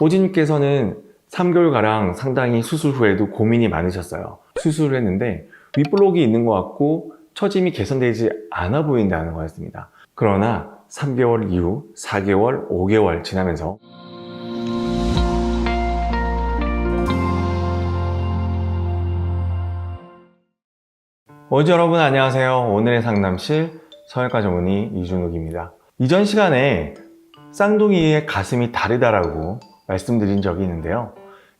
호진님께서는 3개월가량 상당히 수술 후에도 고민이 많으셨어요. 수술을 했는데 윗블록이 있는 것 같고 처짐이 개선되지 않아 보인다는 거였습니다. 그러나 3개월 이후 4개월, 5개월 지나면서 오지 여러분 안녕하세요. 오늘의 상담실 성형외과 전문의 이준욱입니다. 이전 시간에 쌍둥이의 가슴이 다르다라고 말씀드린 적이 있는데요.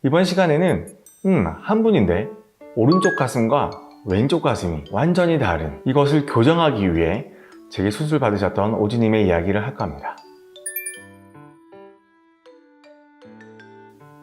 이번 시간에는 음, 한 분인데 오른쪽 가슴과 왼쪽 가슴이 완전히 다른 이것을 교정하기 위해 제게 수술 받으셨던 오지님의 이야기를 할 겁니다.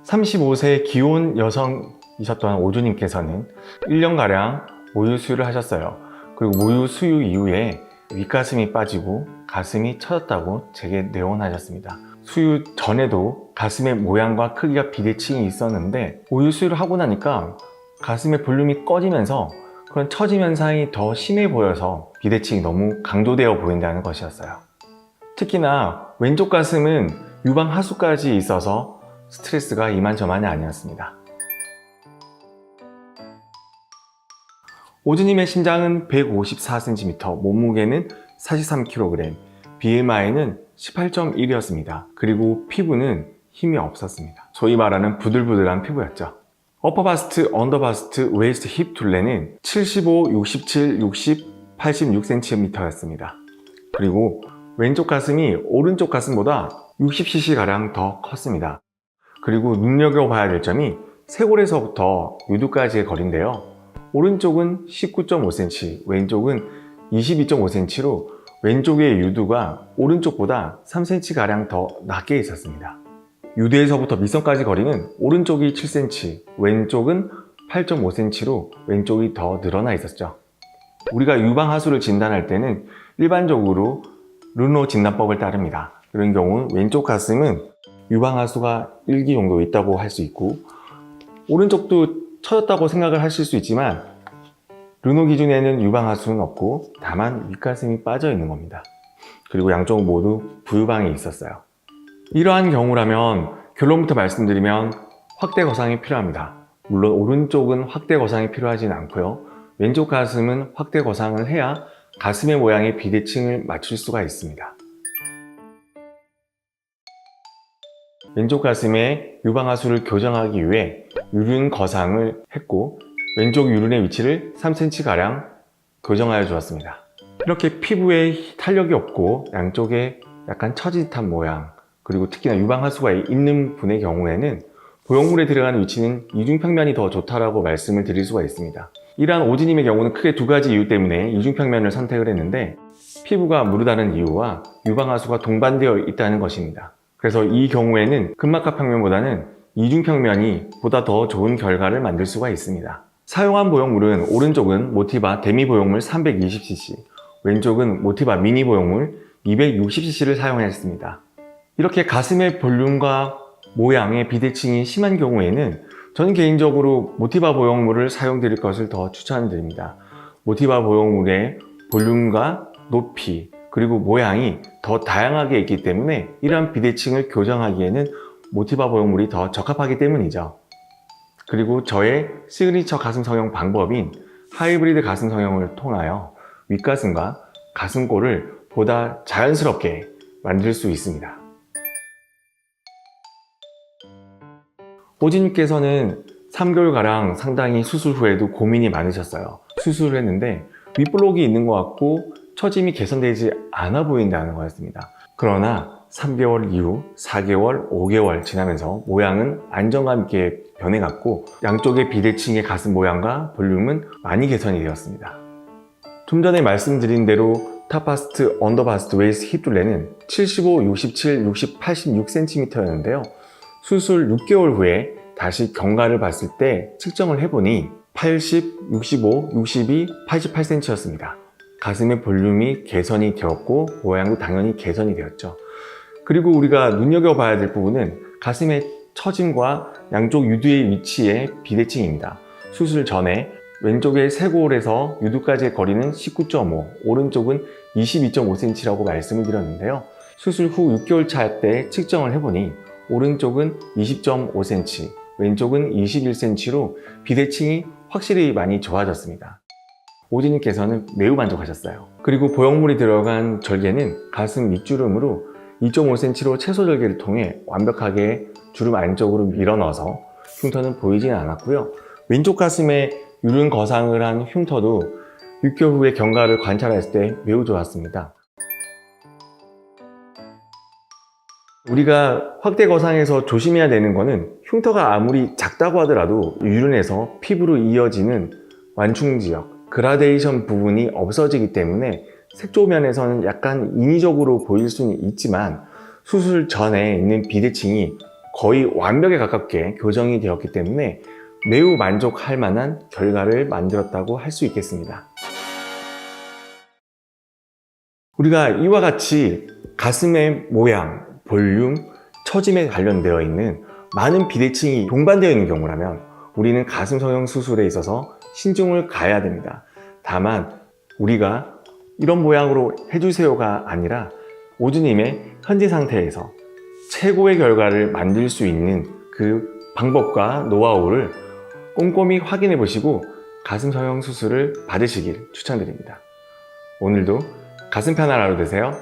35세 기혼 여성이셨던 오주님께서는 1년가량 모유 수유를 하셨어요. 그리고 모유 수유 이후에 윗가슴이 빠지고 가슴이 처졌다고 제게 내원하셨습니다. 수유 전에도 가슴의 모양과 크기가 비대칭이 있었는데 모유 수유를 하고 나니까 가슴의 볼륨이 꺼지면서 그런 처짐 현상이 더 심해 보여서 비대칭이 너무 강조되어 보인다는 것이었어요. 특히나 왼쪽 가슴은 유방 하수까지 있어서 스트레스가 이만저만이 아니었습니다. 오즈님의 심장은 154cm, 몸무게는 43kg, BMI는 18.1이었습니다. 그리고 피부는 힘이 없었습니다. 소위 말하는 부들부들한 피부였죠. 어퍼바스트, 언더바스트, 웨이스트 힙 둘레는 75, 67, 60, 86cm였습니다. 그리고 왼쪽 가슴이 오른쪽 가슴보다 60cc가량 더 컸습니다. 그리고 눈여겨봐야 될 점이 쇄골에서부터 유두까지의 거리인데요. 오른쪽은 19.5cm, 왼쪽은 22.5cm로 왼쪽의 유두가 오른쪽보다 3cm가량 더 낮게 있었습니다. 유두에서부터 밑선까지 거리는 오른쪽이 7cm, 왼쪽은 8.5cm로 왼쪽이 더 늘어나 있었죠. 우리가 유방하수를 진단할 때는 일반적으로 르노 진단법을 따릅니다. 그런 경우 왼쪽 가슴은 유방하수가 1기 정도 있다고 할 수 있고 오른쪽도 처졌다고 생각을 하실 수 있지만 르노 기준에는 유방하수는 없고 다만 윗가슴이 빠져 있는 겁니다. 그리고 양쪽 모두 부유방이 있었어요. 이러한 경우라면 결론부터 말씀드리면 확대 거상이 필요합니다. 물론 오른쪽은 확대 거상이 필요하진 않고요. 왼쪽 가슴은 확대 거상을 해야 가슴의 모양의 비대칭을 맞출 수가 있습니다. 왼쪽 가슴의 유방하수를 교정하기 위해 유륜 거상을 했고 왼쪽 유륜의 위치를 3cm가량 교정하여 주었습니다. 이렇게 피부에 탄력이 없고 양쪽에 약간 처짓한 모양 그리고 특히나 유방하수가 있는 분의 경우에는 보형물에 들어가는 위치는 이중평면이 더 좋다라고 말씀을 드릴 수가 있습니다. 이러한 오지님의 경우는 크게 두 가지 이유 때문에 이중평면을 선택을 했는데 피부가 무르다는 이유와 유방하수가 동반되어 있다는 것입니다. 그래서 이 경우에는 근막하 평면보다는 이중평면이 보다 더 좋은 결과를 만들 수가 있습니다. 사용한 보형물은 오른쪽은 모티바 데미 보형물 320cc, 왼쪽은 모티바 미니 보형물 260cc를 사용했습니다. 이렇게 가슴의 볼륨과 모양의 비대칭이 심한 경우에는 저는 개인적으로 모티바 보형물을 사용드릴 것을 더 추천드립니다. 모티바 보형물의 볼륨과 높이 그리고 모양이 더 다양하게 있기 때문에 이러한 비대칭을 교정하기에는 모티바 보형물이 더 적합하기 때문이죠. 그리고 저의 시그니처 가슴 성형 방법인 하이브리드 가슴 성형을 통하여 윗가슴과 가슴골을 보다 자연스럽게 만들 수 있습니다. 호진님께서는 3개월가량 상당히 수술 후에도 고민이 많으셨어요. 수술을 했는데 윗블록이 있는 것 같고 처짐이 개선되지 않아 보인다는 거였습니다. 그러나 3개월 이후 4개월, 5개월 지나면서 모양은 안정감 있게 변해갔고 양쪽의 비대칭의 가슴 모양과 볼륨은 많이 개선이 되었습니다. 좀 전에 말씀드린 대로 탑바스트, 언더바스트, 웨이스트 힙 둘레는 75, 67, 60, 86cm였는데요. 수술 6개월 후에 다시 경과를 봤을 때 측정을 해보니 80, 65, 62, 88cm였습니다. 가슴의 볼륨이 개선이 되었고 모양도 당연히 개선이 되었죠. 그리고 우리가 눈여겨봐야 될 부분은 가슴의 처짐과 양쪽 유두의 위치의 비대칭입니다. 수술 전에 왼쪽의 쇄골에서 유두까지의 거리는 19.5, 오른쪽은 22.5cm라고 말씀을 드렸는데요. 수술 후 6개월 차 때 측정을 해보니 오른쪽은 20.5cm, 왼쪽은 21cm로 비대칭이 확실히 많이 좋아졌습니다. 오진님께서는 매우 만족하셨어요. 그리고 보형물이 들어간 절개는 가슴 밑주름으로 2.5cm로 채소 절개를 통해 완벽하게 주름 안쪽으로 밀어 넣어서 흉터는 보이지는 않았고요. 왼쪽 가슴에 유른 거상을 한 흉터도 6개월 후에 경과를 관찰했을 때 매우 좋았습니다. 우리가 확대 거상에서 조심해야 되는 거는 흉터가 아무리 작다고 하더라도 유른에서 피부로 이어지는 완충 지역, 그라데이션 부분이 없어지기 때문에 색조 면에서는 약간 인위적으로 보일 수는 있지만 수술 전에 있는 비대칭이 거의 완벽에 가깝게 교정이 되었기 때문에 매우 만족할 만한 결과를 만들었다고 할 수 있겠습니다. 우리가 이와 같이 가슴의 모양, 볼륨, 처짐에 관련되어 있는 많은 비대칭이 동반되어 있는 경우라면 우리는 가슴 성형 수술에 있어서 신중을 가야 됩니다. 다만 우리가 이런 모양으로 해주세요가 아니라 오주님의 현재 상태에서 최고의 결과를 만들 수 있는 그 방법과 노하우를 꼼꼼히 확인해 보시고 가슴 성형 수술을 받으시길 추천드립니다. 오늘도 가슴 편한 하루 되세요.